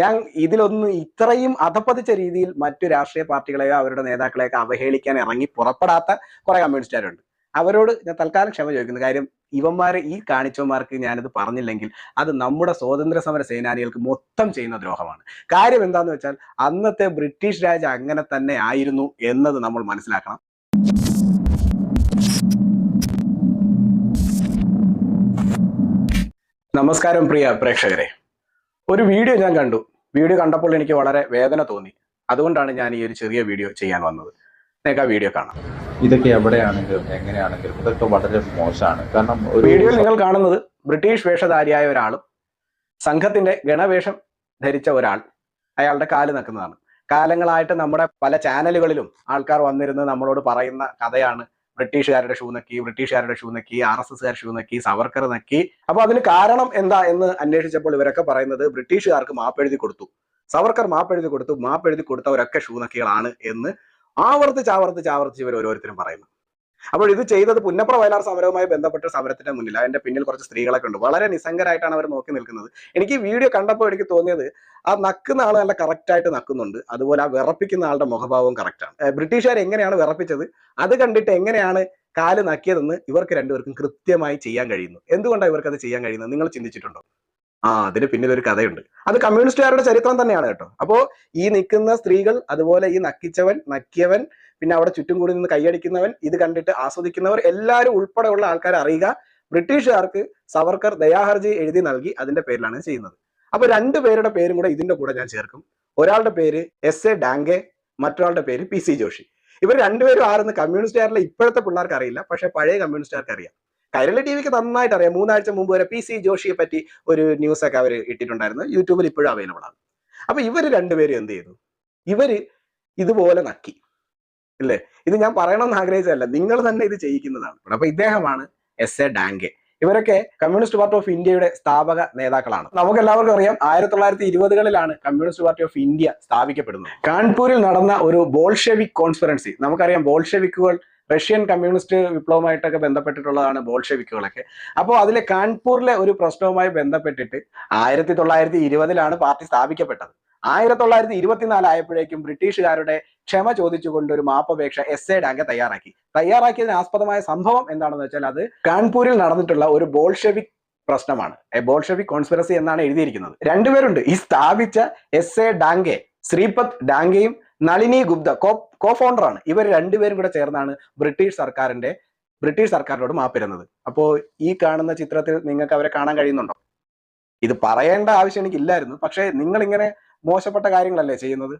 ഞാൻ ഇതിലൊന്ന് ഇത്രയും അധപ്പതിച്ച രീതിയിൽ മറ്റു രാഷ്ട്രീയ പാർട്ടികളെയോ അവരുടെ നേതാക്കളെയൊക്കെ അവഹേളിക്കാൻ ഇറങ്ങി പുറപ്പെടാത്ത കുറെ കമ്മ്യൂണിസ്റ്റുകാരുണ്ട്. അവരോട് ഞാൻ തൽക്കാലം ക്ഷമ ചോദിക്കുന്നു. കാര്യം ഇവന്മാരെ ഈ കാണിച്ചവന്മാർക്ക് ഞാനിത് പറഞ്ഞില്ലെങ്കിൽ അത് നമ്മുടെ സ്വാതന്ത്ര്യ സമര സേനാനികൾക്ക് മൊത്തം ചെയ്യുന്ന ദ്രോഹമാണ്. കാര്യം എന്താന്ന് വെച്ചാൽ അന്നത്തെ ബ്രിട്ടീഷ് രാജ അങ്ങനെ തന്നെ ആയിരുന്നു എന്നത് നമ്മൾ മനസ്സിലാക്കണം. നമസ്കാരം പ്രിയ പ്രേക്ഷകരെ. ഒരു വീഡിയോ ഞാൻ കണ്ടു. വീഡിയോ കണ്ടപ്പോൾ എനിക്ക് വളരെ വേദന തോന്നി. അതുകൊണ്ടാണ് ഞാൻ ഈ ഒരു ചെറിയ വീഡിയോ ചെയ്യാൻ വന്നത്. നിങ്ങൾക്ക് ആ വീഡിയോ കാണാം. ഇതൊക്കെ എവിടെയാണെങ്കിലും എങ്ങനെയാണെങ്കിലും ഇതൊക്കെ വളരെ മോശമാണ്. കാരണം ഒരു വീഡിയോയിൽ നിങ്ങൾ കാണുന്നത് ബ്രിട്ടീഷ് വേഷധാരിയായ ഒരാളും സംഘത്തിന്റെ ഗണവേഷം ധരിച്ച ഒരാൾ അയാളുടെ കാൽ നിൽക്കുന്നതാണ് കാലങ്ങളായിട്ട് നമ്മുടെ പല ചാനലുകളിലും ആൾക്കാർ വന്നിരുന്ന് നമ്മളോട് പറയുന്ന കഥയാണ് ബ്രിട്ടീഷുകാരുടെ ഷൂ നക്കി ബ്രിട്ടീഷുകാരുടെ ഷൂ നക്കി ആർ എസ് എസ്കാർ ഷൂ നക്കി സവർക്കർ നക്കി. അപ്പൊ അതിന് കാരണം എന്താ എന്ന് അന്വേഷിച്ചപ്പോൾ ഇവരൊക്കെ പറയുന്നത് ബ്രിട്ടീഷുകാർക്ക് മാപ്പെഴുതി കൊടുത്തു. സവർക്കർ മാപ്പെഴുതി കൊടുത്തു. മാപ്പെഴുതി കൊടുത്തവരൊക്കെ ഷൂ നക്കികളാണ് എന്ന് ആവർത്തിച്ച് ആവർത്തിച്ച് ആവർത്തിച്ച് ഇവർ ഓരോരുത്തരും പറയുന്നു. അപ്പോൾ ഇത് ചെയ്തത് പുന്നപ്ര വയലാർ സമരവുമായി ബന്ധപ്പെട്ട സമരത്തിന്റെ മുന്നിൽ അതിന്റെ പിന്നിൽ കുറച്ച് സ്ത്രീകളൊക്കെ ഉണ്ട്. വളരെ നിസ്സംഗരായിട്ടാണ് അവർ നോക്കി നിൽക്കുന്നത്. എനിക്ക് വീഡിയോ കണ്ടപ്പോൾ എനിക്ക് തോന്നിയത് ആ നക്കുന്ന ആൾ നല്ല കറക്റ്റായിട്ട് നക്കുന്നുണ്ട്. അതുപോലെ ആ വിറപ്പിക്കുന്ന ആളുടെ മുഖഭാവവും കറക്റ്റാണ് ബ്രിട്ടീഷുകാർ എങ്ങനെയാണ് വിറപ്പിച്ചത്? അത് കണ്ടിട്ട് എങ്ങനെയാണ് കാൽ നക്കിയതെന്ന് ഇവർക്ക് രണ്ടുപേർക്കും കൃത്യമായി ചെയ്യാൻ കഴിയുന്നു. എന്തുകൊണ്ടാണ് ഇവർക്ക് അത് ചെയ്യാൻ കഴിയുന്നത്? നിങ്ങൾ ചിന്തിച്ചിട്ടുണ്ടോ? ആ അതിന് പിന്നിൽ ഒരു കഥയുണ്ട്. അത് കമ്മ്യൂണിസ്റ്റുകാരുടെ ചരിത്രം തന്നെയാണ് കേട്ടോ. അപ്പോ ഈ നിൽക്കുന്ന സ്ത്രീകൾ അതുപോലെ ഈ നക്കിച്ചവൻ നക്കിയവൻ പിന്നെ അവിടെ ചുറ്റും കൂടി നിന്ന് കൈയടിക്കുന്നവൻ ഇത് കണ്ടിട്ട് ആസ്വദിക്കുന്നവർ എല്ലാവരും ഉൾപ്പെടെയുള്ള ആൾക്കാരെ അറിയുക. ബ്രിട്ടീഷുകാർക്ക് സവർക്കർ ദയാഹർജി എഴുതി നൽകി അതിന്റെ പേരിലാണ് ചെയ്യുന്നത്. അപ്പൊ രണ്ടു പേരുടെ പേരും കൂടെ ഇതിന്റെ കൂടെ ഞാൻ ചേർക്കും. ഒരാളുടെ പേര് എസ് എ ഡാങ്കെ മറ്റൊരാളുടെ പേര് പി സി ജോഷി ഇവർ രണ്ടുപേരും ആരെന്ന് കമ്മ്യൂണിസ്റ്റുകാരിലെ ഇപ്പോഴത്തെ പിള്ളേർക്ക് അറിയില്ല. പക്ഷെ പഴയ കമ്മ്യൂണിസ്റ്റുകാർക്ക് അറിയാം. കൈരളി ടി വിക്ക് നന്നായിട്ട് അറിയാം. മൂന്നാഴ്ച മുമ്പ് വരെ പി സി ജോഷിയെ പറ്റി ഒരു ന്യൂസ് ഒക്കെ അവർ ഇട്ടിട്ടുണ്ടായിരുന്നു. യൂട്യൂബിൽ ഇപ്പോഴും അവൈലബിൾ ആണ്. അപ്പൊ ഇവർ രണ്ടുപേരും എന്ത് ചെയ്തു? ഇവർ ഇതുപോലെ നക്കി. ഇല്ലേ ഇത് ഞാൻ പറയണമെന്ന് ആഗ്രഹിച്ചതല്ല. നിങ്ങൾ തന്നെ ഇത് ചെയ്യിക്കുന്നതാണ്. അപ്പൊ ഇദ്ദേഹമാണ് എസ് എ ഡാങ്കെ ഇവരൊക്കെ കമ്മ്യൂണിസ്റ്റ് പാർട്ടി ഓഫ് ഇന്ത്യയുടെ സ്ഥാപക നേതാക്കളാണ്. നമുക്ക് എല്ലാവർക്കും അറിയാം ആയിരത്തി തൊള്ളായിരത്തി ഇരുപതുകളിലാണ് കമ്മ്യൂണിസ്റ്റ് പാർട്ടി ഓഫ് ഇന്ത്യ സ്ഥാപിക്കപ്പെടുന്നത്. കാൺപൂരിൽ നടന്ന ഒരു ബോൾഷെവിക് കോൺസ്പെറൻസി നമുക്കറിയാം ബോൾഷെവിക്കുകൾ റഷ്യൻ കമ്മ്യൂണിസ്റ്റ് വിപ്ലവമായിട്ടൊക്കെ ബന്ധപ്പെട്ടിട്ടുള്ളതാണ് ബോൾഷെവിക്കുകളൊക്കെ. അപ്പോൾ അതിലെ കാൺപൂരിലെ ഒരു പ്രശ്നവുമായി ബന്ധപ്പെട്ടിട്ട് ആയിരത്തി തൊള്ളായിരത്തി ഇരുപതിലാണ് പാർട്ടി സ്ഥാപിക്കപ്പെട്ടത്. ആയിരത്തി തൊള്ളായിരത്തി ഇരുപത്തിനാല് ആയപ്പോഴേക്കും ബ്രിട്ടീഷുകാരുടെ ക്ഷമ ചോദിച്ചുകൊണ്ട് ഒരു മാപ്പപേക്ഷ എസ് എ ഡാങ്ക തയ്യാറാക്കി. തയ്യാറാക്കിയതിന് ആസ്പദമായ സംഭവം എന്താണെന്ന് വെച്ചാൽ അത് കാൺപൂരിൽ നടന്നിട്ടുള്ള ഒരു ബോൾഷെവിക് പ്രശ്നമാണ്. എ ബോൾഷെവിക് കോൺസ്പിറസി എന്നാണ് എഴുതിയിരിക്കുന്നത്. രണ്ടുപേരുണ്ട് ഈ സ്ഥാപിച്ച എസ് എ ഡാങ്കെ ശ്രീപത് ഡാങ്കയും നളിനി ഗുപ്ത കോ കോ ഫൗണ്ടറാണ് ഇവർ രണ്ടുപേരും കൂടെ ചേർന്നാണ് ബ്രിട്ടീഷ് സർക്കാരിന്റെ ബ്രിട്ടീഷ് സർക്കാരിനോട് മാപ്പിരുന്നത്. അപ്പോ ഈ കാണുന്ന ചിത്രത്തിൽ നിങ്ങൾക്ക് അവരെ കാണാൻ കഴിയുന്നുണ്ടോ? ഇത് പറയേണ്ട ആവശ്യം എനിക്കില്ലായിരുന്നു. പക്ഷേ നിങ്ങൾ ഇങ്ങനെ മോശപ്പെട്ട കാര്യങ്ങളല്ലേ ചെയ്യുന്നത്?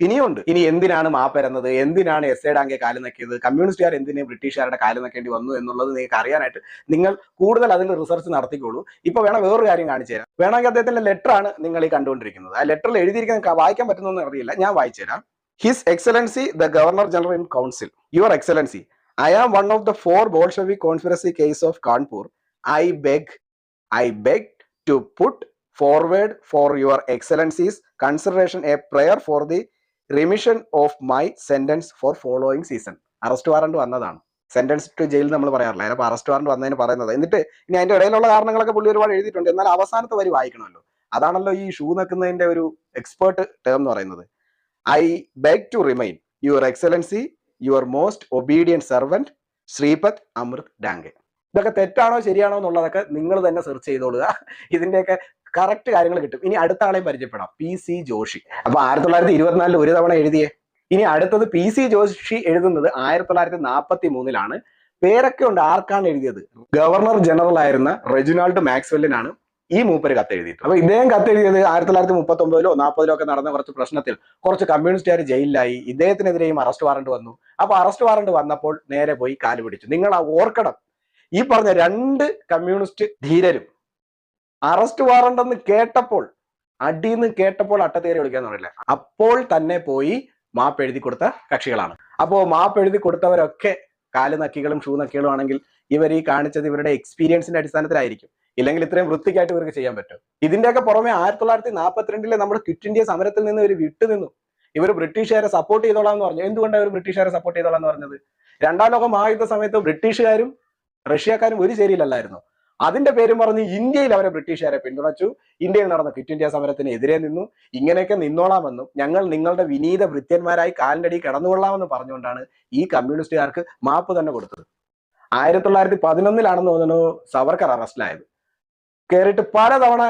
ഇനിയുണ്ട്. ഇനി എന്തിനാണ് മാപ്പരുന്നത് എന്തിനാണ് എസ് എ ഡാങ്കെ കാലം നക്കിയത്? കമ്മ്യൂണിസ്റ്റുകാർ എന്തിനെ ബ്രിട്ടീഷുകാരുടെ കാലം നക്കേണ്ടി വന്നു എന്നുള്ളത് നിങ്ങൾക്ക് അറിയാനായിട്ട് നിങ്ങൾ കൂടുതൽ അതിൽ റിസർച്ച് നടത്തിക്കോളൂ. ഇപ്പൊ വേണം വേറൊരു കാര്യം കാണിച്ചു തരാം. വേണമെങ്കിൽ അദ്ദേഹത്തിന്റെ ലെറ്റർ ആണ് നിങ്ങൾ ഈ കണ്ടുകൊണ്ടിരിക്കുന്നത്. ആ ലെറ്ററിൽ എഴുതിയിരിക്കുന്ന വായിക്കാൻ പറ്റുന്നൊന്നും അറിയില്ല. ഞാൻ വായിച്ചു തരാം. His excellency the governor general in council your excellency I am one of the four Bolshevik conspiracy case of Kanpur I beg I beg to put forward for your excellencies. Consideration a prayer for the remission of my sentence for following season arrest warrant വന്നതാണ്. Sentence to jail നമ്മൾ പറയാറില്ല. അതിനപ്പോൾ arrest warrant വന്നതിന് പറയുന്നത്. എന്നിട്ട് ഇനി അതിന്റെ ഇടയിലുള്ള കാരണങ്ങളൊക്കെ പുള്ളി ഒരുപാട് എഴുതിയിട്ടുണ്ട്. എന്നാൽ അവസാനത്തെ വരി വായിക്കണമല്ലോ. അതാണല്ലോ ഈ ഷൂ നിൽക്കുന്നതിന്റെ ഒരു എക്സ്പേർട്ട് ടേം എന്ന് പറയുന്നത്. I beg to remain your excellency your most obedient servant Shripat Amrit Dange. ഇതൊക്കെ തെറ്റാണോ ശരിയാണോ എന്നുള്ളതൊക്കെ നിങ്ങൾ തന്നെ സെർച്ച് ചെയ്തോളുക. ഇതിന്റെയൊക്കെ കറക്റ്റ് കാര്യങ്ങൾ കിട്ടും. ഇനി അടുത്ത ആളെയും പരിചയപ്പെടാം. P C Joshi. അപ്പൊ ആയിരത്തി തൊള്ളായിരത്തി ഇരുപത്തിനാലിൽ ഒരു തവണ എഴുതിയേ. ഇനി അടുത്തത് പി സി ജോഷി എഴുതുന്നത് ആയിരത്തി തൊള്ളായിരത്തി നാൽപ്പത്തി മൂന്നിലാണ് പേരൊക്കെ ഉണ്ട്. ആർക്കാണ് എഴുതിയത്? ഗവർണർ ജനറൽ ആയിരുന്ന റെജിനാൾഡ് മാക്സ്വെല്ലിനാണ് ഈ മൂപ്പര് കത്ത് എഴുതിയത് അപ്പൊ ഇദ്ദേഹം കത്ത് എഴുതിയത് ആയിരത്തി തൊള്ളായിരത്തി മുപ്പത്തി ഒമ്പതിലോ നാൽപ്പതിലോ ഒക്കെ നടന്ന കുറച്ച് പ്രശ്നത്തിൽ കുറച്ച് കമ്മ്യൂണിസ്റ്റുകാർ ജയിലിലായി. ഇദ്ദേഹത്തിനെതിരെയും അറസ്റ്റ് വാറണ്ട് വന്നു. അപ്പൊ അറസ്റ്റ് വാറണ്ട് വന്നപ്പോൾ നേരെ പോയി കാൽ പിടിച്ചു. നിങ്ങൾ ആ ഓർക്കണം. ഈ പറഞ്ഞ രണ്ട് കമ്മ്യൂണിസ്റ്റ് ധീരരും അറസ്റ്റ് വാറണ്ട് എന്ന് കേട്ടപ്പോൾ അടിയെന്ന് കേട്ടപ്പോൾ അട്ടത്തേരി വിളിക്കാന്ന് പറയില്ല അപ്പോൾ തന്നെ പോയി മാപ്പ് എഴുതി കൊടുത്ത കക്ഷികളാണ്. അപ്പോ മാപ്പ് എഴുതി കൊടുത്തവരൊക്കെ കാൽ നക്കികളും ഷൂ നക്കികളും ആണെങ്കിൽ ഇവർ ഈ കാണിച്ചത് ഇവരുടെ എക്സ്പീരിയൻസിന്റെ അടിസ്ഥാനത്തിലായിരിക്കും. ഇല്ലെങ്കിൽ ഇത്രയും വൃത്തിക്കായിട്ട് ഇവർക്ക് ചെയ്യാൻ പറ്റും. ഇതിന്റെയൊക്കെ പുറമെ ആയിരത്തി തൊള്ളായിരത്തി നാൽപ്പത്തിരണ്ടിലെ നമ്മുടെ ക്വിറ്റ് ഇന്ത്യ സമരത്തിൽ നിന്ന് ഇവർ വിട്ടുനിന്നു. ഇവർ ബ്രിട്ടീഷുകാരെ സപ്പോർട്ട് ചെയ്തോളാം എന്ന് പറഞ്ഞു. എന്തുകൊണ്ടാണ് ഇവർ ബ്രിട്ടീഷുകാരെ സപ്പോർട്ട് ചെയ്തോളാം എന്ന് പറഞ്ഞത്? രണ്ടാം ലോക മഹായുദ്ധ സമയത്ത് ബ്രിട്ടീഷുകാരും റഷ്യക്കാരും ഒരു ചേരിയിലല്ലായിരുന്നു. അതിന്റെ പേരും പറഞ്ഞ് ഇന്ത്യയിൽ അവരെ ബ്രിട്ടീഷുകാരെ പിന്തുണച്ചു. ഇന്ത്യയിൽ നടന്ന ക്വിറ്റ് ഇന്ത്യ സമരത്തിന് എതിരെ നിന്നു. ഇങ്ങനെയൊക്കെ നിന്നോളാമെന്നും ഞങ്ങൾ നിങ്ങളുടെ വിനീത കാലിന്റെ കടന്നുകൊള്ളാമെന്നും കിടന്നുകൊള്ളാമെന്ന് പറഞ്ഞുകൊണ്ടാണ് ഈ കമ്മ്യൂണിസ്റ്റുകാർക്ക് മാപ്പ് തന്നെ കൊടുത്തത്. ആയിരത്തി തൊള്ളായിരത്തി പതിനൊന്നിലാണെന്ന് തോന്നുന്നു സവർക്കർ അറസ്റ്റിലായത്. കയറിയിട്ട് പലതവണ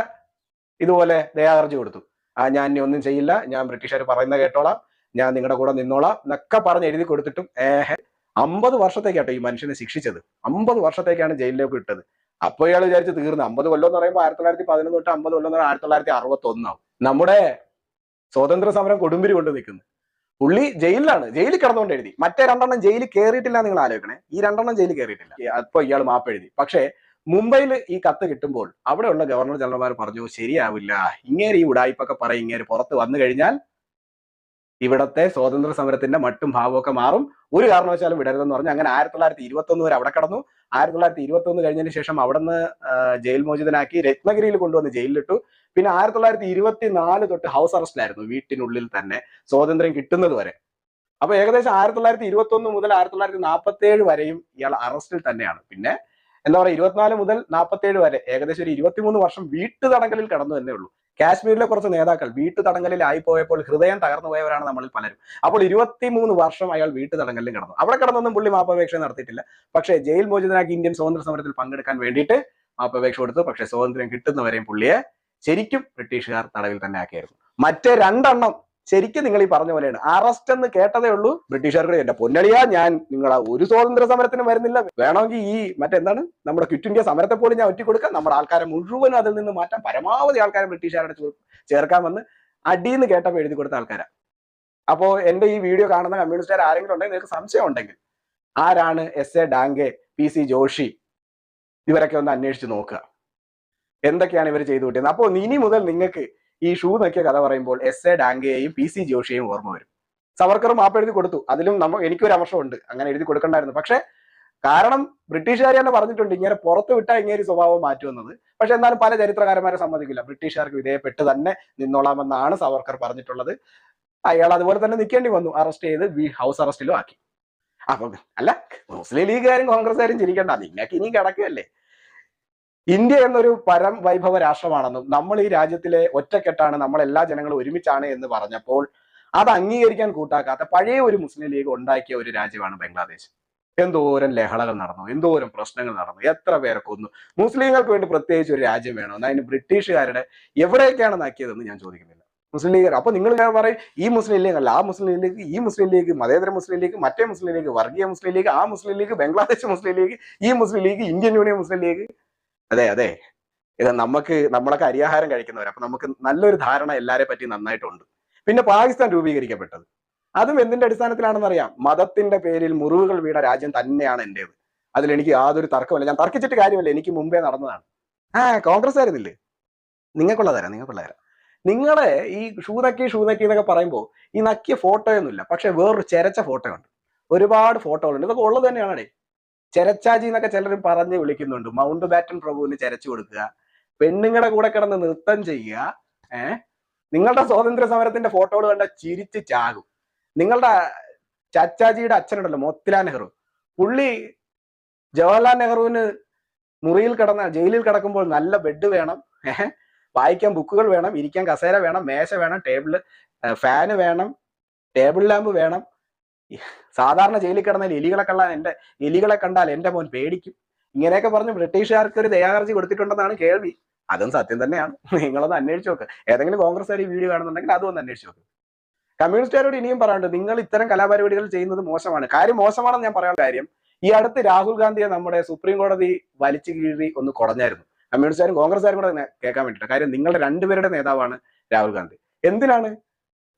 ഇതുപോലെ ദയാഹർജി കൊടുത്തു. ആ ഞാൻ ഇനി ഒന്നും ചെയ്യില്ല. ഞാൻ ബ്രിട്ടീഷുകാർ പറയുന്ന കേട്ടോളാം. ഞാൻ നിങ്ങളുടെ കൂടെ നിന്നോളാം എന്നൊക്കെ പറഞ്ഞ് എഴുതി കൊടുത്തിട്ടും ഏഹ് അമ്പത് വർഷത്തേക്കാട്ടോ ഈ മനുഷ്യനെ ശിക്ഷിച്ചത്. അമ്പത് വർഷത്തേക്കാണ് ജയിലിലേക്ക് ഇട്ടത്. അപ്പൊ ഇയാൾ വിചാരിച്ച് തീർന്നു. അമ്പത് കൊല്ലം എന്ന് പറയുമ്പോൾ ആയിരത്തി തൊള്ളായിരത്തി പതിനൊന്ന് തൊട്ട് അമ്പത് കൊല്ലം എന്ന് പറയുമ്പോൾ ആയിരത്തി തൊള്ളായിരത്തി അറുപത്തി ഒന്നാവും നമ്മുടെ സ്വാതന്ത്ര്യ സമരം കൊടുമ്പിരി കൊണ്ട് നിൽക്കുന്നു. പുള്ളി ജയിലിലാണ്. ജയിലിൽ കിടന്നുകൊണ്ട് എഴുതി. മറ്റേ രണ്ടെണ്ണം ജയിലിൽ കയറിയിട്ടില്ല നിങ്ങൾ ആലോചിക്കണേ. ഈ രണ്ടെണ്ണം ജയിലിൽ കയറിയിട്ടില്ല അപ്പൊ ഇയാൾ മാപ്പ് എഴുതി. പക്ഷേ മുംബൈയിൽ ഈ കത്ത് കിട്ടുമ്പോൾ അവിടെയുള്ള ഗവർണർ ജനറൽമാർ പറഞ്ഞു ശരിയാവില്ല. ഇങ്ങേര് ഈ ഉടായ്പൊക്കെ പറയും. ഇങ്ങേര് പുറത്ത് വന്നു കഴിഞ്ഞാൽ ഇവിടത്തെ സ്വാതന്ത്ര്യ സമരത്തിന്റെ മട്ടും ഭാവമൊക്കെ മാറും. ഒരു കാരണവശാലും വിടരുതെന്ന് പറഞ്ഞു അങ്ങനെ ആയിരത്തി തൊള്ളായിരത്തി ഇരുപത്തി ഒന്ന് വരെ അവിടെ കടന്നു ആയിരത്തി തൊള്ളായിരത്തി ഇരുപത്തി ഒന്ന് കഴിഞ്ഞതിന് ശേഷം അവിടുന്ന് ജയിൽ മോചിതനാക്കി രത്നഗിരിയിൽ കൊണ്ടുവന്ന് ജയിലിലിട്ടു. പിന്നെ ആയിരത്തി തൊള്ളായിരത്തി ഇരുപത്തി നാല് തൊട്ട് ഹൗസ് അറസ്റ്റിലായിരുന്നു വീട്ടിനുള്ളിൽ തന്നെ സ്വാതന്ത്ര്യം കിട്ടുന്നത് വരെ. അപ്പൊ ഏകദേശം ആയിരത്തി തൊള്ളായിരത്തി ഇരുപത്തി ഒന്ന് മുതൽ ആയിരത്തി തൊള്ളായിരത്തി നാൽപ്പത്തി ഏഴ് വരെയും ഇയാൾ അറസ്റ്റിൽ തന്നെയാണ്. പിന്നെ എന്താ പറയുക ഇരുപത്തിനാല് മുതൽ നാൽപ്പത്തി ഏഴ് വരെ ഏകദേശം ഒരു ഇരുപത്തിമൂന്ന് വർഷം വീട്ടു തടങ്കലിൽ കടന്നു തന്നെ ഉള്ളൂ. കാശ്മീരിലെ കുറച്ച് നേതാക്കൾ വീട്ടു തടങ്കലിൽ ആയിപ്പോയപ്പോൾ ഹൃദയം തകർന്നു പോയവരാണ് നമ്മളിൽ പലരും. അപ്പോൾ ഇരുപത്തിമൂന്ന് വർഷം അയാൾ വീട്ടു തടങ്കലിൽ കടന്നു. അവിടെ കടന്നൊന്നും പുള്ളി മാപ്പപേക്ഷ നടത്തിയിട്ടില്ല. പക്ഷേ ജയിൽ മോചിതനാക്കി ഇന്ത്യൻ സ്വാതന്ത്ര്യ സമരത്തിൽ പങ്കെടുക്കാൻ വേണ്ടിയിട്ട് മാപ്പപേക്ഷ കൊടുത്തു. പക്ഷേ സ്വാതന്ത്ര്യം കിട്ടുന്നവരെയും പുള്ളിയെ ശരിക്കും ബ്രിട്ടീഷുകാർ തടവിൽ തന്നെ ആക്കിയായിരുന്നു. മറ്റേ രണ്ടെണ്ണം ശരിക്കും നിങ്ങൾ ഈ പറഞ്ഞ പോലെയാണ്. അറസ്റ്റ് എന്ന് കേട്ടതേ ഉള്ളൂ. ബ്രിട്ടീഷുകാർക്ക് എന്റെ പൊന്നളിയാ ഞാൻ നിങ്ങൾ ഒരു സ്വാതന്ത്ര്യ സമരത്തിന് വരുന്നില്ല. വേണമെങ്കിൽ ഈ മറ്റെന്താണ്? നമ്മുടെ ക്വിറ്റ് ഇന്ത്യ സമരത്തെ പോലും ഞാൻ ഒറ്റ കൊടുക്കാം നമ്മുടെ ആൾക്കാരെ മുഴുവനും അതിൽ നിന്ന് മാറ്റാം പരമാവധി ആൾക്കാരെ ബ്രിട്ടീഷുകാരുടെ ചേർക്കാൻ വന്ന് അടിയെന്ന് കേട്ടപ്പോൾ എഴുതി കൊടുത്ത ആൾക്കാരാ. അപ്പോ എന്റെ ഈ വീഡിയോ കാണുന്ന കമ്മ്യൂണിസ്റ്റുകാർ ആരെങ്കിലും ഉണ്ടെങ്കിൽ നിങ്ങൾക്ക് സംശയം ഉണ്ടെങ്കിൽ ആരാണ് S A Dange P C Joshi ഇവരൊക്കെ ഒന്ന് അന്വേഷിച്ച് നോക്കുക. എന്തൊക്കെയാണ് ഇവർ ചെയ്തു കൂട്ടിയത്? അപ്പോൾ ഇനി മുതൽ നിങ്ങൾക്ക് ഈ ഷൂ നോക്കിയ കഥ പറയുമ്പോൾ എസ് എ ഡാങ്കയെയും പി സി ജോഷിയെയും ഓർമ്മ വരും. സവർക്കർ മാപ്പ് എഴുതി കൊടുത്തു. അതിലും നമ്മ എനിക്കൊരു അമർഷമുണ്ട്. അങ്ങനെ എഴുതി കൊടുക്കണ്ടായിരുന്നു. പക്ഷെ കാരണം ബ്രിട്ടീഷുകാർ തന്നെ പറഞ്ഞിട്ടുണ്ട് ഇങ്ങനെ പുറത്തു വിട്ടാൽ ഇങ്ങനെ സ്വഭാവം മാറ്റുമെന്നത്. പക്ഷെ എന്നാലും പല ചരിത്രകാരന്മാരെ സമ്മതിക്കില്ല. ബ്രിട്ടീഷുകാർക്ക് വിധേയപ്പെട്ട് തന്നെ നിന്നോളാമെന്നാണ് സവർക്കർ പറഞ്ഞിട്ടുള്ളത്. അയാൾ അതുപോലെ തന്നെ നിൽക്കേണ്ടി വന്നു. അറസ്റ്റ് ചെയ്ത് ഹൗസ് അറസ്റ്റിലും ആക്കി. അപ്പൊ അല്ല മുസ്ലിം ലീഗുകാരും കോൺഗ്രസ്സുകാരും ചിരിക്കണ്ട. നിങ്ങൾക്ക് ഇനിയും കിടക്കുകയല്ലേ? ഇന്ത്യ എന്നൊരു പരം വൈഭവ രാഷ്ട്രമാണെന്നും നമ്മൾ ഈ രാജ്യത്തിലെ ഒറ്റക്കെട്ടാണ് നമ്മൾ എല്ലാ ജനങ്ങളും ഒരുമിച്ചാണ് എന്ന് പറഞ്ഞപ്പോൾ അത് അംഗീകരിക്കാൻ കൂട്ടാക്കാത്ത പഴയ ഒരു മുസ്ലിം ലീഗ് ഉണ്ടാക്കിയ ഒരു രാജ്യമാണ് ബംഗ്ലാദേശ് എന്തോരം ലഹളകൾ നടന്നു എന്തോരം പ്രശ്നങ്ങൾ നടന്നു എത്ര പേരെ കൊന്നു മുസ്ലിങ്ങൾക്ക് വേണ്ടി പ്രത്യേകിച്ച് ഒരു രാജ്യം വേണമെന്ന് അതിന് ബ്രിട്ടീഷുകാരുടെ എവിടെയൊക്കെയാണ് നാക്കിയതെന്ന് ഞാൻ ചോദിക്കുന്നില്ല മുസ്ലിം ലീഗ് അപ്പൊ നിങ്ങൾ പറയും ഈ മുസ്ലിം ലീഗ് അല്ല ആ മുസ്ലിം ലീഗ് ഈ മുസ്ലിം ലീഗ് മതേതര മുസ്ലിം ലീഗ് മറ്റേ മുസ്ലിം ലീഗ് വർഗീയ മുസ്ലിം ലീഗ് ആ മുസ്ലിം ലീഗ് ബംഗ്ലാദേശ് മുസ്ലിം ലീഗ് ഈ മുസ്ലിം ലീഗ് ഇന്ത്യൻ യൂണിയൻ മുസ്ലിം ലീഗ് അതെ അതെ. ഇത് നമുക്ക് നമ്മളൊക്കെ അരിയാഹാരം കഴിക്കുന്നവർ അപ്പൊ നമുക്ക് നല്ലൊരു ധാരണ എല്ലാരെ പറ്റി നന്നായിട്ടുണ്ട്. പിന്നെ പാകിസ്ഥാൻ രൂപീകരിക്കപ്പെട്ടത്. അതും എന്തിന്റെ അടിസ്ഥാനത്തിലാണെന്ന് അറിയാം? മതത്തിന്റെ പേരിൽ മുറിവുകൾ വീണ രാജ്യം തന്നെയാണ് എന്റേത്. അതിൽ എനിക്ക് യാതൊരു തർക്കമില്ല ഞാൻ തർക്കിച്ചിട്ട് കാര്യമല്ല. എനിക്ക് മുമ്പേ നടന്നതാണ്. ആ കോൺഗ്രസ് ആയിരുന്നില്ലേ നിങ്ങൾക്കുള്ള തരാം നിങ്ങൾക്കുള്ള തരാം നിങ്ങളെ ഈ ഷൂ നക്കി ഷൂ നക്കി എന്നൊക്കെ പറയുമ്പോൾ ഈ നക്കിയ ഫോട്ടോയൊന്നുമില്ല. പക്ഷെ വേറൊരു ചെരച്ച ഫോട്ടോ ഉണ്ട് ഒരുപാട് ഫോട്ടോകളുണ്ട്. ഇതൊക്കെ ഉള്ളത് തന്നെയാണേ ചെരച്ചാജി എന്നൊക്കെ ചിലർ പറഞ്ഞ് വിളിക്കുന്നുണ്ട്. മൗണ്ട് ബാറ്റൻ പ്രഭുവിന് ചെരച്ചു കൊടുക്കുക. പെണ്ണുങ്ങളുടെ കൂടെ കിടന്ന് നൃത്തം ചെയ്യുക. ഏഹ് നിങ്ങളുടെ സ്വാതന്ത്ര്യ സമരത്തിന്റെ ഫോട്ടോകൾ കണ്ട ചിരിച്ച് ചാകും. നിങ്ങളുടെ ചച്ചാജിയുടെ അച്ഛനുണ്ടല്ലോ മോത്തിലാൽ നെഹ്റു. പുള്ളി ജവഹർലാൽ നെഹ്റുവിന് മുറിയിൽ കിടന്ന ജയിലിൽ കിടക്കുമ്പോൾ നല്ല ബെഡ് വേണം. ഏഹ് വായിക്കാൻ ബുക്കുകൾ വേണം. ഇരിക്കാൻ കസേര വേണം. മേശ വേണം. ടേബിൾ ഫാന് വേണം. ടേബിൾ ലാമ്പ് വേണം. സാധാരണ ജയിലിൽ കിടന്നാൽ എലികളെ കണ്ടാൽ എന്റെ എലികളെ കണ്ടാൽ എന്റെ മോൻ പേടിക്കും. ഇങ്ങനെയൊക്കെ പറഞ്ഞ് ബ്രിട്ടീഷുകാർക്ക് ഒരു ദയാഹർജി കൊടുത്തിട്ടുണ്ടെന്നാണ് കേൾവി. അതും സത്യം തന്നെയാണ്. നിങ്ങളൊന്ന് അന്വേഷിച്ച് നോക്ക്. ഏതെങ്കിലും കോൺഗ്രസ്സുകാർ ഈ വീഡിയോ കാണുന്നുണ്ടെങ്കിൽ അതും ഒന്ന് അന്വേഷിച്ച് നോക്ക്. കമ്മ്യൂണിസ്റ്റുകാരോട് ഇനിയും പറയാനുണ്ട് നിങ്ങൾ ഇത്തരം കലാപരിപാടികൾ ചെയ്യുന്നത് മോശമാണ്. കാര്യം മോശമാണെന്ന് ഞാൻ പറയാൻ കാര്യം ഈ അടുത്ത് രാഹുൽ ഗാന്ധിയെ നമ്മുടെ സുപ്രീം കോടതി വലിച്ചു കീഴി ഒന്ന് കുടഞ്ഞായിരുന്നു. കമ്മ്യൂണിസ്റ്റുകാരും കോൺഗ്രസ്സുകാരും കൂടെ കേൾക്കാൻ വേണ്ടിയിട്ട് കാര്യം നിങ്ങളുടെ രണ്ടുപേരുടെ നേതാവാണ് രാഹുൽ ഗാന്ധി. എന്തിനാണ്?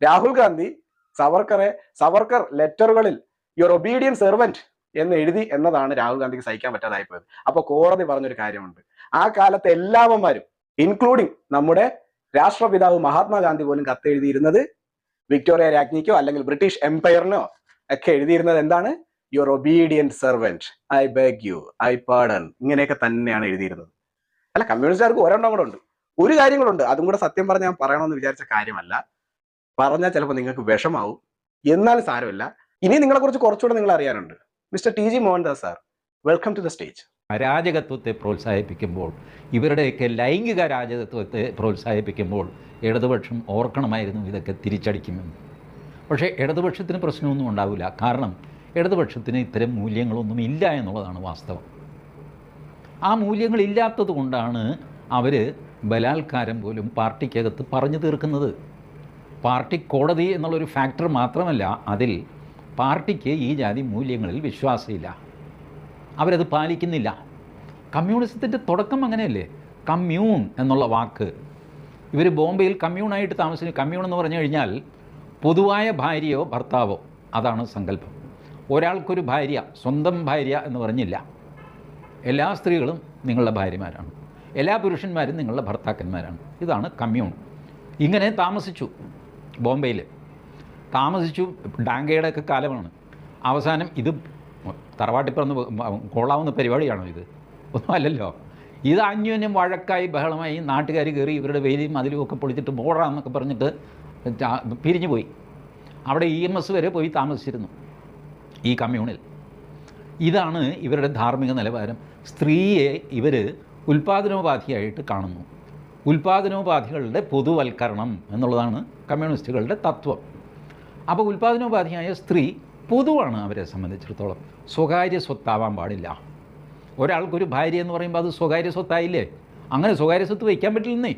രാഹുൽ ഗാന്ധി സവർക്കറെ സവർക്കർ ലെറ്ററുകളിൽ യുവർ ഒബീഡിയൻ സെർവന്റ് എന്ന് എഴുതി എന്നതാണ് രാഹുൽ ഗാന്ധിക്ക് സഹിക്കാൻ പറ്റാതായി പോയത്. അപ്പൊ കോടതി പറഞ്ഞൊരു കാര്യമുണ്ട്. ആ കാലത്തെ എല്ലാവന്മാരും ഇൻക്ലൂഡിങ് നമ്മുടെ രാഷ്ട്രപിതാവ് മഹാത്മാഗാന്ധി പോലും കത്തെഴുതിയിരുന്നത് വിക്ടോറിയ രാജ്ഞിക്കോ അല്ലെങ്കിൽ ബ്രിട്ടീഷ് എംപയറിനോ ഒക്കെ എഴുതിയിരുന്നത് എന്താണ്? Your obedient servant I beg you I pardon ഇങ്ങനെയൊക്കെ തന്നെയാണ് എഴുതിയിരുന്നത്. അല്ല കമ്മ്യൂണിസ്റ്റുകാർക്ക് ഒരെണ്ണം കൂടെ ഉണ്ട്. ഒരു കാര്യങ്ങളുണ്ട്. അതും കൂടെ സത്യം പറഞ്ഞ് ഞാൻ പറയണമെന്ന് വിചാരിച്ച കാര്യമല്ല. പറഞ്ഞാൽ ചിലപ്പോൾ നിങ്ങൾക്ക് വിഷമാവും. എന്നാലും സാരമില്ല. ഇനി നിങ്ങളെ കുറിച്ച് കുറച്ചുകൂടെ നിങ്ങൾ അറിയാനുണ്ട്. Mister T G Mohandas sir welcome to the stage അരാജകത്വത്തെ പ്രോത്സാഹിപ്പിക്കുമ്പോൾ ഇവരുടെയൊക്കെ ലൈംഗിക രാജകത്വത്തെ പ്രോത്സാഹിപ്പിക്കുമ്പോൾ ഇടതുപക്ഷം ഓർക്കണമായിരുന്നു ഇതൊക്കെ തിരിച്ചടിക്കുമെന്ന്. പക്ഷേ ഇടതുപക്ഷത്തിന് പ്രശ്നമൊന്നും ഉണ്ടാവില്ല. കാരണം ഇടതുപക്ഷത്തിന് ഇത്തരം മൂല്യങ്ങളൊന്നും ഇല്ല എന്നുള്ളതാണ് വാസ്തവം. ആ മൂല്യങ്ങളില്ലാത്തത് കൊണ്ടാണ് അവർ ബലാത്കാരം പോലും പാർട്ടിക്കകത്ത് പറഞ്ഞു തീർക്കുന്നത്. പാർട്ടി കോടതി എന്നുള്ളൊരു ഫാക്ടർ മാത്രമല്ല അതിൽ പാർട്ടിക്ക് ഈ ജാതി മൂല്യങ്ങളിൽ വിശ്വാസമില്ല. അവരത് പാലിക്കുന്നില്ല. കമ്മ്യൂണിസത്തിന്റെ തുടക്കം അങ്ങനെയല്ലേ? കമ്മ്യൂൺ എന്നുള്ള വാക്ക്. ഇവർ ബോംബെയിൽ കമ്മ്യൂണായിട്ട് താമസിച്ചു കമ്മ്യൂൺ എന്ന് പറഞ്ഞു കഴിഞ്ഞാൽ പൊതുവായ ഭാര്യയോ ഭർത്താവോ അതാണ് സങ്കല്പം. ഒരാൾക്കൊരു ഭാര്യ സ്വന്തം ഭാര്യ എന്ന് പറഞ്ഞില്ല. എല്ലാ സ്ത്രീകളും നിങ്ങളുടെ ഭാര്യമാരാണ്. എല്ലാ പുരുഷന്മാരും നിങ്ങളുടെ ഭർത്താക്കന്മാരാണ്. ഇതാണ് കമ്മ്യൂൺ. ഇങ്ങനെ താമസിച്ചു. ബോംബെയിൽ. താമസിച്ചു ഡാങ്കയുടെ ഒക്കെ കാലമാണ്. അവസാനം ഇത് തറവാട്ടിൽ കൊള്ളാവുന്ന പരിപാടിയാണോ ഇത്? ഒന്നും അല്ലല്ലോ. ഇത് അന്യോന്യം വഴക്കായി ബഹളമായി നാട്ടുകാർ കയറി ഇവരുടെ വേലിയും അതിലും ഒക്കെ പൊളിച്ചിട്ട് ബോറാന്നൊക്കെ പറഞ്ഞിട്ട് പിരിഞ്ഞു പോയി. അവിടെ ഇ എം എസ് വരെ പോയി താമസിച്ചിരുന്നു ഈ കമ്മ്യൂണിൽ. ഇതാണ് ഇവരുടെ ധാർമ്മിക നിലവാരം. സ്ത്രീയെ ഇവർ ഉൽപാദനോപാധിയായിട്ട് കാണുന്നു. ഉൽപാദനോപാധികളുടെ പൊതുവൽക്കരണം എന്നുള്ളതാണ് കമ്മ്യൂണിസ്റ്റുകളുടെ തത്വം. അപ്പോൾ ഉൽപാദനോപാധിയായ സ്ത്രീ പൊതുവാണ് അവരെ സംബന്ധിച്ചിടത്തോളം. സ്വകാര്യ സ്വത്താവാൻ പാടില്ല. ഒരാൾക്കൊരു ഭാര്യ എന്ന് പറയുമ്പോൾ അത് സ്വകാര്യ സ്വത്തായില്ലേ? അങ്ങനെ സ്വകാര്യ സ്വത്ത് വയ്ക്കാൻ പറ്റില്ലെന്നേ.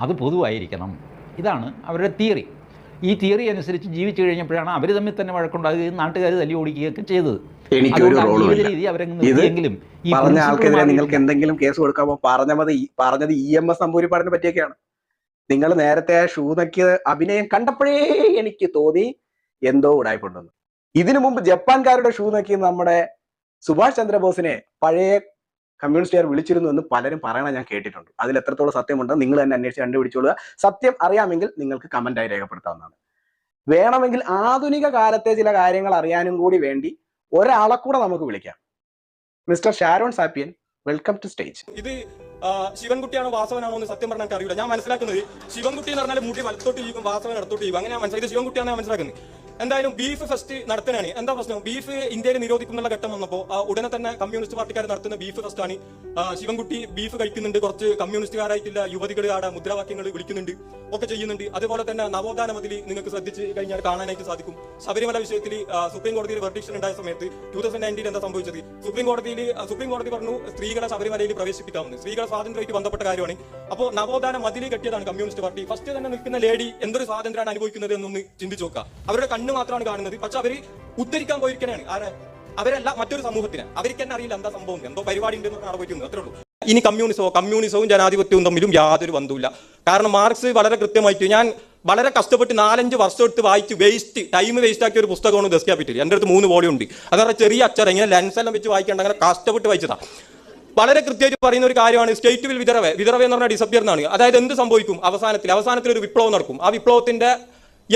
അത് പൊതുവായിരിക്കണം. ഇതാണ് അവരുടെ തിയറി. ഈ തിയറി അനുസരിച്ച് ജീവിച്ചു കഴിഞ്ഞപ്പോഴാണ് അവർ തമ്മിൽ തന്നെ വഴക്കുണ്ടാകുകയും നാട്ടുകാർ തല്ലി ഓടിക്കുകയൊക്കെ ചെയ്തത്. എനിക്കൊരു ഒരു ആ റോളും ജീവിത ഇല്ല ഇത് പറഞ്ഞ ആൾക്കെതിരെ നിങ്ങൾക്ക് എന്തെങ്കിലും കേസ് കൊടുക്കാമോ? പറഞ്ഞത് മതി. പറഞ്ഞത് ഇ എം എസ് നമ്പൂരിപ്പാടിനെ പറ്റിയൊക്കെയാണ്. നിങ്ങൾ നേരത്തെ ആ ഷൂ നക്കിയ അഭിനയം കണ്ടപ്പോഴേ എനിക്ക് തോന്നി എന്തോ ഉടായ്പുണ്ടെന്ന്. ഇതിനു മുമ്പ് ജപ്പാൻകാരുടെ ഷൂ നക്കി നമ്മുടെ സുഭാഷ് ചന്ദ്രബോസിനെ പഴയ കമ്മ്യൂണിസ്റ്റുകാർ വിളിച്ചിരുന്നു എന്ന് പലരും പറയണ ഞാൻ കേട്ടിട്ടുണ്ട്. അതിൽ എത്രത്തോളം സത്യമുണ്ട് നിങ്ങൾ തന്നെ അന്വേഷിച്ച് കണ്ടുപിടിച്ചോളുക. സത്യം അറിയാമെങ്കിൽ നിങ്ങൾക്ക് കമന്റായി രേഖപ്പെടുത്താവുന്നതാണ്. വേണമെങ്കിൽ ആധുനിക കാലത്തെ ചില കാര്യങ്ങൾ അറിയാനും കൂടി വേണ്ടി ഒരാളെ കൂടെ നമുക്ക് വിളിക്കാം. Mister Sharon Sapien welcome to stage. ഇത് ശിവൻകുട്ടിയാണോ വാസവനാണോ എന്ന് സത്യം പറഞ്ഞാൽ അറിയില്ല. ഞാൻ മനസ്സിലാക്കുന്നത് ശിവൻകുട്ടി എന്ന് പറഞ്ഞാൽ മുടി വലത്തോട്ട് ചെയ്യും വാസവൻ ഇടത്തോട്ട് ചെയ്യും അങ്ങനെ ഇത് ശിവൻകുട്ടിയാണ് ഞാൻ മനസ്സിലാക്കുന്നത്. എന്തായാലും ബീഫ് ഫെസ്റ്റ് നടത്തണാണ് എന്താ പ്രശ്നം? ബീഫ് ഇന്ത്യയിൽ നിരോധിക്കുന്നുള്ള ഘട്ടം വന്നപ്പോൾ ഉടനെ തന്നെ കമ്മ്യൂണിസ്റ്റ് പാർട്ടിക്കാർ നടത്തുന്ന ബീഫ് ഫെസ്റ്റ് ആണ്. ശിവൻകുട്ടി ബീഫ് കഴിക്കുന്നുണ്ട്. കുറച്ച് കമ്മ്യൂണിസ്റ്റുകാരായിട്ടുള്ള യുവതികൾ ആടെ മുദ്രാവാക്യങ്ങൾ വിളിക്കുന്നുണ്ട്. ഒക്കെ ചെയ്യുന്നുണ്ട്. അതുപോലെ തന്നെ നവോത്ഥാന മതിൽ നിങ്ങൾക്ക് ശ്രദ്ധിച്ച് കഴിഞ്ഞാൽ കാണാനായിട്ട് സാധിക്കും. ശബരിമല വിഷയത്തിൽ സുപ്രീം കോടതിയിൽ വെർഡിക്ഷൻ ഉണ്ടായ സമയത്ത് ടൂ തൗസൻഡ് നയന്റീൻ എന്താ സംഭവിച്ചത്? സുപ്രീം കോടതിയിൽ സുപ്രീം കോടതി പറഞ്ഞു സ്ത്രീകളെ ശബരിമലയിൽ പ്രവേശിപ്പിക്കാമെന്ന്. സ്ത്രീകളെ സ്വാതന്ത്ര്യമായിട്ട് ബന്ധപ്പെട്ട കാര്യമാണ്. അപ്പോൾ നവോത്ഥാന മതിൽ കെട്ടിയതാണ് കമ്മ്യൂണിസ്റ്റ് പാർട്ടി. ഫസ്റ്റ് തന്നെ നിൽക്കുന്ന ലേഡി എന്തൊരു സ്വാതന്ത്ര്യമാണ് അനുഭവിക്കുന്നത് എന്നൊന്ന് ചിന്തിച്ചു നോക്കുക. അവരുടെ കണ്ണ് മാത്രമാണ് കാണുന്നത്. പക്ഷെ അവർ ഉദ്ധരിക്കാൻ പോയിരിക്കണേണ്. ആരെ? അവരല്ല മറ്റൊരു സമൂഹത്തിന്. അവർക്ക് തന്നെ അറിയില്ല എന്താ സംഭവം എന്തോ പരിപാടി ഉണ്ടെന്ന് അവിടെ പോയിരിക്കുന്നു അത്രേ ഉള്ളൂ. ഇനി കമ്മ്യൂണിസോ കമ്മ്യൂണിസവും ജനാധിപത്യവും തമ്മിലും യാതൊരു ബന്ധവുമില്ല. കാരണം മാർക്സ് വളരെ കൃത്യമായിട്ട് ഞാൻ വളരെ കഷ്ടപ്പെട്ട് നാലഞ്ച് വർഷം എടുത്ത് വായിച്ച് വേസ്റ്റ് ടൈം വേസ്റ്റ് ആക്കിയ ഒരു പുസ്തകമാണ് ദസ് ക്യാപിറ്റൽ. എന്റെ അടുത്ത് മൂന്ന് വോളിയം ഉണ്ട്. അതങ്ങനെ ചെറിയ അക്ഷരം ഇങ്ങനെ ലെൻസ് എല്ലാം വെച്ച് വായിക്കേണ്ട അങ്ങനെ കഷ്ടപ്പെട്ട് വായിച്ചതാ. വളരെ കൃത്യമായിട്ട് പറയുന്ന ഒരു കാര്യമാണ് സ്റ്റേറ്റ് വിൽ വിതറവേ. വിതറവേ എന്ന് പറഞ്ഞാൽ ഡിസപ്പിയർ എന്നാണ്. അതായത് എന്ത് സംഭവിക്കും? അവസാനത്തിൽ അവസാനത്തിൽ ഒരു വിപ്ലവം നടക്കും. ആ വിപ്ലവത്തിന്റെ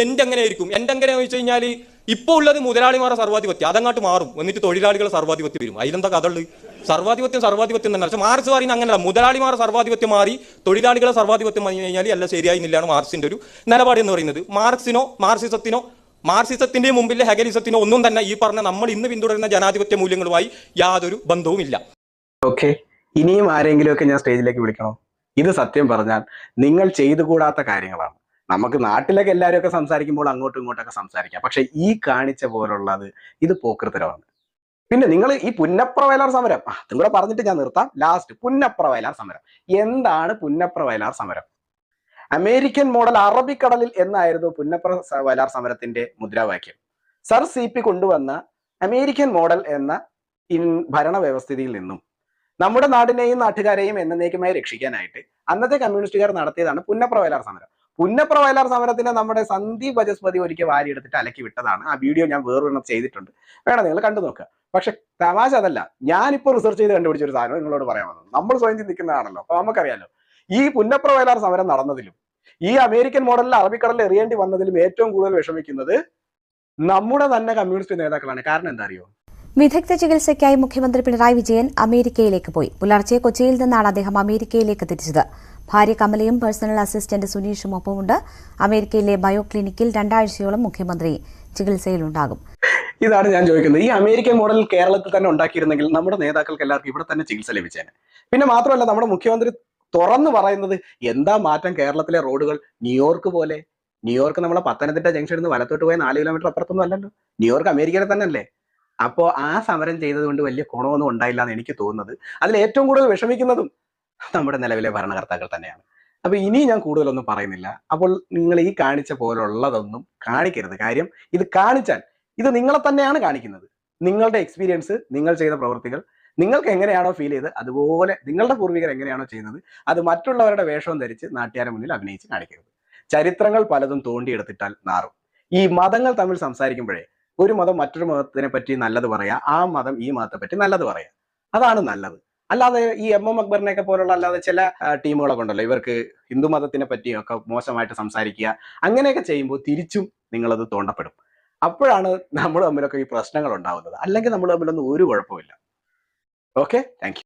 എൻഡ് എങ്ങനെയായിരിക്കും എന്റെ എങ്ങനെ വെച്ച് കഴിഞ്ഞാൽ ഇപ്പോൾ ഉള്ളത് മുതലാളിമാരുടെ സർവാധിപത്യം. അതങ്ങോട്ട് മാറും. എന്നിട്ട് തൊഴിലാളികളെ സർവാധിപത്യം വരും. അതിലെന്താ കഥ ഉള്ളത്? സർവാധിപത്യം സർവാധിപത്യം തന്നെ പക്ഷെ മാർക്സ് പറയുന്ന അങ്ങനെയല്ല. മുതലാളിമാരുടെ സർവാധിപത്യം മാറി തൊഴിലാളികളെ സർവാധിപത്യം വന്നു കഴിഞ്ഞാൽ എല്ലാം ശരിയായിരുന്നില്ലാണ് മാർക്സിന്റെ ഒരു നിലപാട് എന്ന് പറയുന്നത്. മാർക്സിനോ മാർക്സിസത്തിനോ മാർക്സിസത്തിന്റെ മുമ്പിലെ ഹെഗലിസത്തിനോ ഒന്നും തന്നെ ഈ പറഞ്ഞ നമ്മൾ ഇന്ന് പിന്തുടരുന്ന ജനാധിപത്യ മൂല്യങ്ങളുമായി യാതൊരു ബന്ധവുമില്ല. ഓക്കെ. ഇനിയും ആരെങ്കിലുമൊക്കെ ഞാൻ സ്റ്റേജിലേക്ക് വിളിക്കണോ? ഇത് സത്യം പറഞ്ഞാൽ നിങ്ങൾ ചെയ്തു കൂടാത്ത കാര്യങ്ങളാണ്. നമുക്ക് നാട്ടിലൊക്കെ എല്ലാവരും ഒക്കെ സംസാരിക്കുമ്പോൾ അങ്ങോട്ടും ഇങ്ങോട്ടൊക്കെ സംസാരിക്കാം. പക്ഷെ ഈ കാണിച്ച പോലുള്ളത് ഇത് പോക്കൃത്തരമാണ്. പിന്നെ നിങ്ങൾ ഈ പുന്നപ്ര വയലാർ സമരം ആ, അതും കൂടെ പറഞ്ഞിട്ട് ഞാൻ നിർത്താം. ലാസ്റ്റ് പുന്നപ്ര വയലാർ സമരം. എന്താണ് പുന്നപ്ര വയലാർ സമരം? അമേരിക്കൻ മോഡൽ അറബിക്കടലിൽ എന്നായിരുന്നു പുന്നപ്ര വയലാർ സമരത്തിന്റെ മുദ്രാവാക്യം. സർ സി പി കൊണ്ടുവന്ന അമേരിക്കൻ മോഡൽ എന്ന ഇൻ ഭരണ വ്യവസ്ഥിതിയിൽ നിന്നും നമ്മുടെ നാടിനെയും നാട്ടുകാരെയും എന്നേക്കുമായി രക്ഷിക്കാനായിട്ട് അന്നത്തെ കമ്മ്യൂണിസ്റ്റുകാർ നടത്തിയതാണ് പുന്നപ്ര വയലാർ സമരം. പുന്നപ്ര വയലാർ സമരത്തിനെ നമ്മുടെ സന്ദീപ് ബജസ്പതി ഒരിക്കൽ വാരിയെടുത്തിട്ട് അലക്കി വിട്ടതാണ്. ആ വീഡിയോ ഞാൻ വേറൊരെണ്ണം ചെയ്തിട്ടുണ്ട്. വേണം നിങ്ങൾ കണ്ടു നോക്കുക പക്ഷെ തമാശ അതല്ല. ഞാനിപ്പോൾ റിസർച്ച് ചെയ്ത് കണ്ടുപിടിച്ച ഒരു സാധനം നിങ്ങളോട് പറയാൻ വന്നത്. നമ്മൾ സ്വയം ചിന്തിക്കുന്നതാണല്ലോ. അപ്പൊ നമുക്കറിയാലോ. ഈ പുന്നപ്ര വയലാർ സമരം നടന്നതിലും ഈ അമേരിക്കൻ മോഡലിൽ അറബിക്കടലിൽ എറിയേണ്ടി വന്നതിലും ഏറ്റവും കൂടുതൽ വിഷമിക്കുന്നത് നമ്മുടെ തന്നെ കമ്മ്യൂണിസ്റ്റ് നേതാക്കളാണ്. കാരണം എന്താ അറിയോ? വിദഗ്ധ ചികിത്സയ്ക്കായി മുഖ്യമന്ത്രി പിണറായി വിജയൻ അമേരിക്കയിലേക്ക് പോയി. പുലർച്ചെ കൊച്ചിയിൽ നിന്നാണ് അദ്ദേഹം അമേരിക്കയിലേക്ക് തിരിച്ചത്. ഭാര്യ കമലയും പേഴ്സണൽ അസിസ്റ്റന്റ് സുനീഷും ഒപ്പമുണ്ട്. അമേരിക്കയിലെ ബയോ ക്ലിനിക്കിൽ രണ്ടാഴ്ചയോളം മുഖ്യമന്ത്രി ചികിത്സയിലുണ്ടാകും. ഇതാണ് ഞാൻ ചോദിക്കുന്നത്. ഈ അമേരിക്കൻ മോഡൽ കേരളത്തിൽ തന്നെ ഉണ്ടാക്കിയിരുന്നെങ്കിൽ നമ്മുടെ നേതാക്കൾക്ക് എല്ലാവർക്കും ഇവിടെ തന്നെ ചികിത്സ ലഭിച്ചേനെ. പിന്നെ മാത്രമല്ല നമ്മുടെ മുഖ്യമന്ത്രി തുറന്നു പറയുന്നത് എന്താ മാറ്റം കേരളത്തിലെ റോഡുകൾ? ന്യൂയോർക്ക് പോലെ. ന്യൂയോർക്ക് നമ്മളെ പത്തനംതിട്ട ജംഗ്ഷനിൽ നിന്ന് വലത്തോട്ട് പോയ നാല് കിലോമീറ്റർ അപ്പുറത്തൊന്നും അല്ലല്ലോ. ന്യൂയോർക്ക് അമേരിക്കയിലെ തന്നെ അല്ലേ അപ്പോ ആ സമരം ചെയ്തതുകൊണ്ട് വലിയ ഗുണമൊന്നും ഉണ്ടായില്ല എന്ന് എനിക്ക് തോന്നുന്നത്. അതിൽ ഏറ്റവും കൂടുതൽ വിഷമിക്കുന്നതും നമ്മുടെ നിലവിലെ ഭരണകർത്താക്കൾ തന്നെയാണ്. അപ്പൊ ഇനി ഞാൻ കൂടുതലൊന്നും പറയുന്നില്ല. അപ്പോൾ നിങ്ങൾ ഈ കാണിച്ച പോലുള്ളതൊന്നും കാണിക്കരുത്. കാര്യം ഇത് കാണിച്ചാൽ ഇത് നിങ്ങളെ തന്നെയാണ് കാണിക്കുന്നത്. നിങ്ങളുടെ എക്സ്പീരിയൻസ് നിങ്ങൾ ചെയ്ത പ്രവൃത്തികൾ നിങ്ങൾക്ക് എങ്ങനെയാണോ ഫീൽ ചെയ്ത് അതുപോലെ നിങ്ങളുടെ പൂർവികർ എങ്ങനെയാണോ ചെയ്യുന്നത് അത് മറ്റുള്ളവരുടെ വേഷവും ധരിച്ച് നാട്ടുകാരുടെ മുന്നിൽ അഭിനയിച്ച് കാണിക്കരുത്. ചരിത്രങ്ങൾ പലതും തോണ്ടിയെടുത്തിട്ടാൽ നാറും. ഈ മതങ്ങൾ തമ്മിൽ സംസാരിക്കുമ്പോഴേ ഒരു മതം മറ്റൊരു മതത്തിനെ പറ്റി നല്ലത് പറയാ ആ മതം ഈ മതത്തെ പറ്റി നല്ലത് പറയാ. അതാണ് നല്ലത്. അല്ലാതെ ഈ എം എം അക്ബറിനെയൊക്കെ പോലുള്ള അല്ലാതെ ചില ടീമുകളൊക്കെ ഉണ്ടല്ലോ. ഇവർക്ക് ഹിന്ദു മതത്തിനെ പറ്റിയൊക്കെ മോശമായിട്ട് സംസാരിക്കുക അങ്ങനെയൊക്കെ ചെയ്യുമ്പോൾ തിരിച്ചും നിങ്ങളത് തോണ്ടപ്പെടും. അപ്പോഴാണ് നമ്മൾ തമ്മിലൊക്കെ ഈ പ്രശ്നങ്ങൾ ഉണ്ടാവുന്നത്. അല്ലെങ്കിൽ നമ്മൾ തമ്മിലൊന്നും ഒരു കുഴപ്പമില്ല ഓക്കെ താങ്ക്